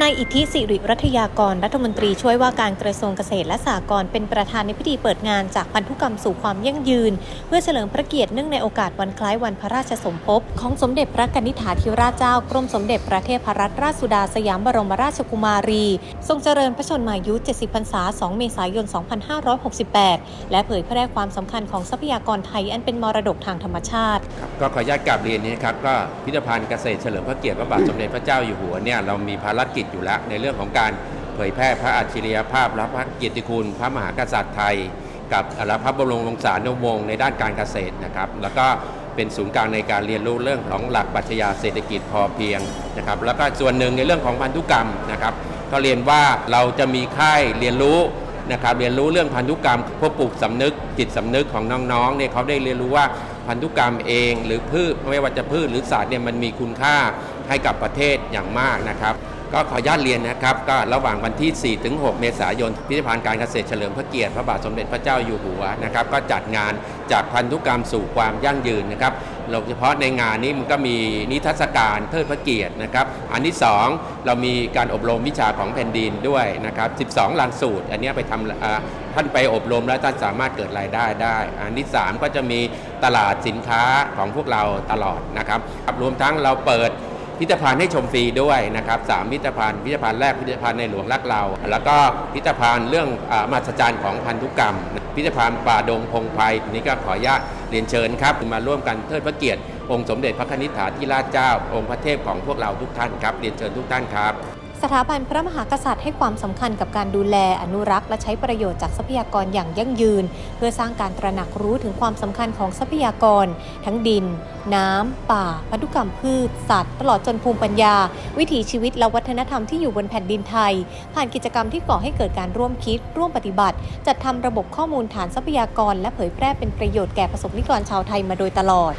นายอิทธิสิริรัตยากรรัฐมนตรีช่วยว่าการกระทรวงเกษตรและสหกรณ์เป็นประธานในพิธีเปิดงานจากพันธุกรรมสู่ความยั่งยืน เพื่อเฉลิมพระเกียรติเนื่องในโอกาสวันคล้ายวันพระราชสมภพของสมเด็จพระกนิษฐาธิราชเจ้ากรมสมเด็จพระเทพรัตนราชสุดาสยามบรมราชกุมารี ทรงเจริญพระชนมายุ 70 พรรษา 2 เมษายน 2568 และเผยแพร่ความสำคัญของทรัพยากรไทยอันเป็นมรดกทางธรรมชาติ ก็ขออนุญาตกราบเรียนนี้ครับก็พิพิธภัณฑ์เกษตรเฉลิมพระเกียรติพระบาทสมเด็จพระเจ้าอยู่หัวเนี่ยเรามีภารกิจอยู่แล้ว ในเรื่องของการเผยแพร่พระอัจฉริยภาพและพระเกียรติคุณ พระมหากษัตริย์ไทย กับและพระบรมวงศานุวงศ์ในด้านการเกษตรนะครับ แล้วก็เป็นศูนย์กลางในการเรียนรู้เรื่องของหลักปรัชญาเศรษฐกิจพอเพียงนะครับ แล้วก็ส่วนหนึ่งในเรื่องของพันธุกรรมนะครับก็เรียนว่าเราจะมีค่ายเรียนรู้นะครับเรียนรู้เรื่องพันธุกรรมเพื่อปลูกสำนึกจิตสำนึกของน้องๆเนี่ยเขาได้เรียนรู้ว่าพันธุกรรมเอง หรือพืชไม่ว่าจะพืชหรือสัตว์เนี่ยมันมีคุณค่าให้กับประเทศอย่างมากนะครับ ก็ขอญาตเรียนนะครับ ก็ระหว่างวันที่ 4 ถึง 6 เมษายน พิพิธภัณฑ์การเกษตรเฉลิมพระเกียรติ พระบาทสมเด็จพระเจ้าอยู่หัวนะครับ ก็จัดงานจากพันธุกรรมสู่ความยั่งยืนนะครับโดยเฉพาะในงานนี้มันก็มีนิทรรศการเทิดพระเกียรตินะครับ อันที่ 2 เรามีการอบรมวิชาของแผ่นดินด้วยนะครับ 12 หลักสูตร อันนี้ไปทำท่านไปอบรมแล้วท่านสามารถเกิดรายได้ได้ อันที่ 3 ก็จะมีตลาดสินค้าของพวกเราตลอดนะครับรวมทั้งเราเปิด พิพิธภัณฑ์ให้ชมฟรีด้วยนะครับสามพิพิธภัณฑ์พิพิธภัณฑ์แรกพิพิธภัณฑ์ในหลวงรักเรา แล้วก็พิพิธภัณฑ์เรื่องอามหัศจรรย์ของพันธุกรรม พิพิธภัณฑ์ป่าดงพงไพรนี่ก็ขออนุญาตเรียนเชิญครับ มาร่วมกันเทิดพระเกียรติองค์สมเด็จพระนิธิฐาธิราชเจ้า องค์พระเทพของพวกเราทุกท่านครับเรียนเชิญทุกท่านครับ สถาบันพระมหากษัตริย์ให้ความสำคัญกับการดูแลอนุรักษ์และใช้ประโยชน์จากทรัพยากรอย่างยั่งยืน เพื่อสร้างการตระหนักรู้ถึงความสำคัญของทรัพยากร ทั้งดิน น้ำป่าพันธุกรรมพืช สัตว์ ตลอดจนภูมิปัญญา วิถีชีวิตและวัฒนธรรมที่อยู่บนแผ่นดินไทย ผ่านกิจกรรมที่ก่อให้เกิดการร่วมคิด ร่วมปฏิบัติ จัดทำระบบข้อมูลฐานทรัพยากร และเผยแพร่เป็นประโยชน์แก่ประสบนิกรชาวไทยมาโดยตลอด